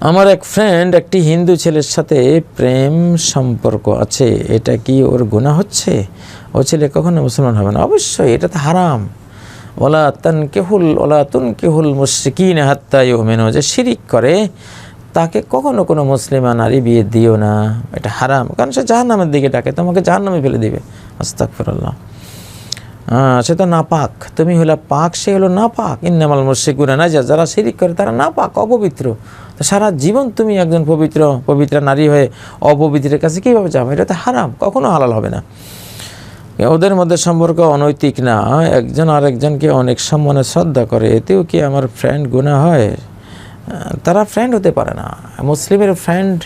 আমার এক ফ্রেন্ড একটি হিন্দু ছেলের সাথে প্রেম সম্পর্ক আছে। এটা কি ওর গুণা হচ্ছে? ও ছেলে কখনো মুসলমান হবে না। অবশ্যই, এটা তো হারাম। ওলা তান কেহুল ওলা তুন কেহুল মুশরিকিন হাত্তা ইউমিনু। যে শিরিক করে, তাকে কখনো কোনো মুসলিমা নারী বিয়ে দিও না। এটা হারাম। কারণ সে জাহান্নামের দিকে ডাকে, তোমাকে জাহান্নামে ফেলে দিবে। আস্তাগফিরুল্লাহ। হ্যাঁ সে তো নাপাক। তুমি হলো পাক, সে হলো না নাপাক। ইন্নামাল মুশরিকুনা না যা যারা শিরিক করে, তারা নাপাক, অপবিত্র। তো সারা জীবন তুমি একজন পবিত্র পবিত্র নারী হয়ে অপবিত্রের কাছে কীভাবে যাবে? এটা তো হারাম, কখনো হালাল হবে না। ওদের মধ্যে সম্পর্ক অনৈতিক না। একজন আরেকজনকে অনেক সম্মানে শ্রদ্ধা করে। এতেও কি আমার ফ্রেন্ড গুণা হয়? তারা ফ্রেন্ড হতে পারে না। মুসলিমের ফ্রেন্ড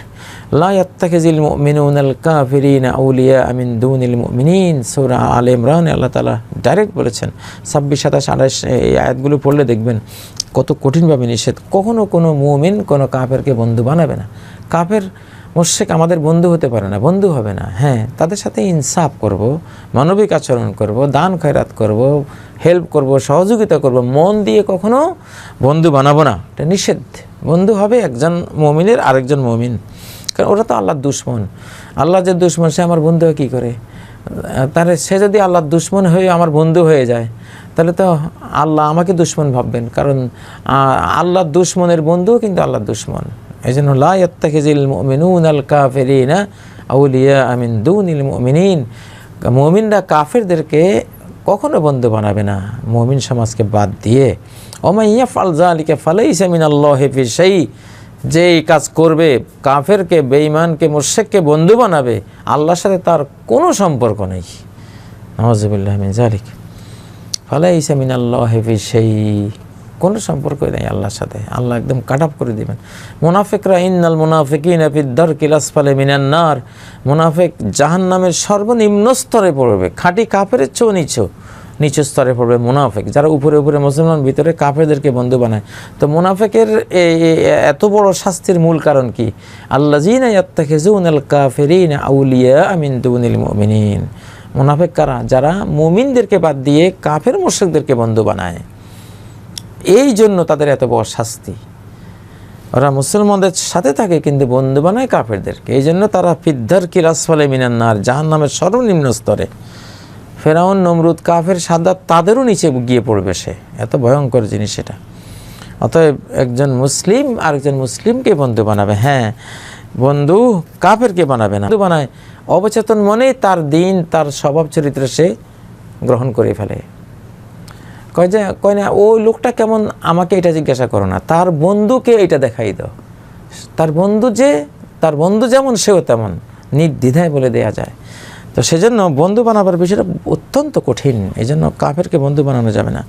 লায়াত্তাখিজিল মিনুনাল কাফিরিন আউলিয়া আমিন দুনিল মিনিন সৌরা আল ইমরান, আল্লাহ তালা ডাইরেক্ট বলেছেন। ছাব্বিশ, সাতাশ, আঠাশ, এই আয়াতগুলো পড়লে দেখবেন কত কঠিনভাবে নিষেধ। কখনও কোনো মুমিন কোনো কাফেরকে বন্ধু বানাবে না। কাফের মোর্শেক আমাদের বন্ধু হতে পারে না, বন্ধু হবে না। হ্যাঁ তাদের সাথে ইনসাফ করব, মানবিক আচরণ করব, দান খয়রাত করব, হেল্প করব, সহযোগিতা করব, মন দিয়ে কখনো বন্ধু বানাবো না। এটা নিষেধ। বন্ধু হবে একজন মমিনের আরেকজন মমিন। কারণ ওরা তো আল্লাহর দুশ্মন। আল্লাহ যে দুশ্মন, সে আমার বন্ধু কী করে? তাহলে সে যদি আল্লাহর দুশ্মন হয়ে আমার বন্ধু হয়ে যায়, তাহলে তো আল্লাহ আমাকে দুশ্মন ভাববেন। কারণ আল্লাহর দুশ্মনের বন্ধু কিন্তু আল্লাহর দুশ্মন। এই জন্য লাইয়াত্তাখিজিল মুমিনুন আল কাফিরিনা আউলিয়া আমিন দুনিল মুমিনিন। মুমিনরা কাফেরদেরকে কখনো বন্ধু বানাবে না। মুমিন সমাজকে বাদ দিয়ে। ওমাইয়া ফাল জালিকে ফালাইসা মিন আল্লাহ ফি সেই যে এই কাজ করবে, কাফেরকে, বেঈমানকে মুর্শেককে বন্ধু বানাবে, আল্লাহর সাথে তার কোনো সম্পর্ক নেই। নওয়াজবিল্লাহ মিন জালিক ফালাইসা মিন আল্লাহ হেফি সেই কোনো সম্পর্কই নেই আল্লাহর সাথে। আল্লাহ একদম কাট আপ করে দিবেন। মুনাফিকরা, ইন্নাল মুনাফিকিন কিলাস ফালে মিনান্নার মুনাফিক জাহান্নামের সর্বনিম্ন স্তরে পড়বে। খাঁটি কাফের চেয়েও নিচু নিচু স্তরে পড়বে মুনাফেক। যারা উপরে উপরে মুসলমান, ভিতরে কাফেরদেরকে বন্ধু বানায়। তো মুনাফেকের এত বড় শাস্তির মূল কারণ কি? আল্লাহ জিনা ইয়াত্তাখিজুন আল কাফিরিন আউলিয়া আমিন দুনিল মুমিনিন। মুনাফিক কারা? যারা মুমিনদেরকে বাদ দিয়ে কাফের মুশরিকদেরকে বন্ধু বানায়। এই জন্য তাদের এত বড় শাস্তি। ওরা মুসলমানদের সাথে থাকে কিন্তু বন্ধু বানায় কাফেরদেরকে। এই জন্য তারা ফিদ্ধার কিলাস ফলে মিনান্নার জাহান নামের সর্বনিম্ন স্তরে। ফেরাউন, নমরুদ, কাফের সাদা তাদেরও নিচে গিয়ে পড়বে সে। এত ভয়ঙ্কর জিনিস এটা। অতএব একজন মুসলিম আরেকজন মুসলিমকে বন্ধু বানাবে। হ্যাঁ বন্ধু কাফেরকে বানাবে না। বানায় অবচেতন মনে তার দিন, তার স্বভাব চরিত্র সে গ্রহণ করে ফেলে। কয় যে, কয় না, ওই লোকটা কেমন আমাকে এটা জিজ্ঞাসা করো না। তার বন্ধুকে এটা দেখাই দাও। তার বন্ধু যে, তার বন্ধু যেমন, সেও তেমন। নির্দ্বিধায় বলে দেয়া যায়। তো সেজন্য বন্ধু বানাবার বিষয়টা অত্যন্ত কঠিন। এই জন্য কাফেরকে বন্ধু বানানো যাবে না।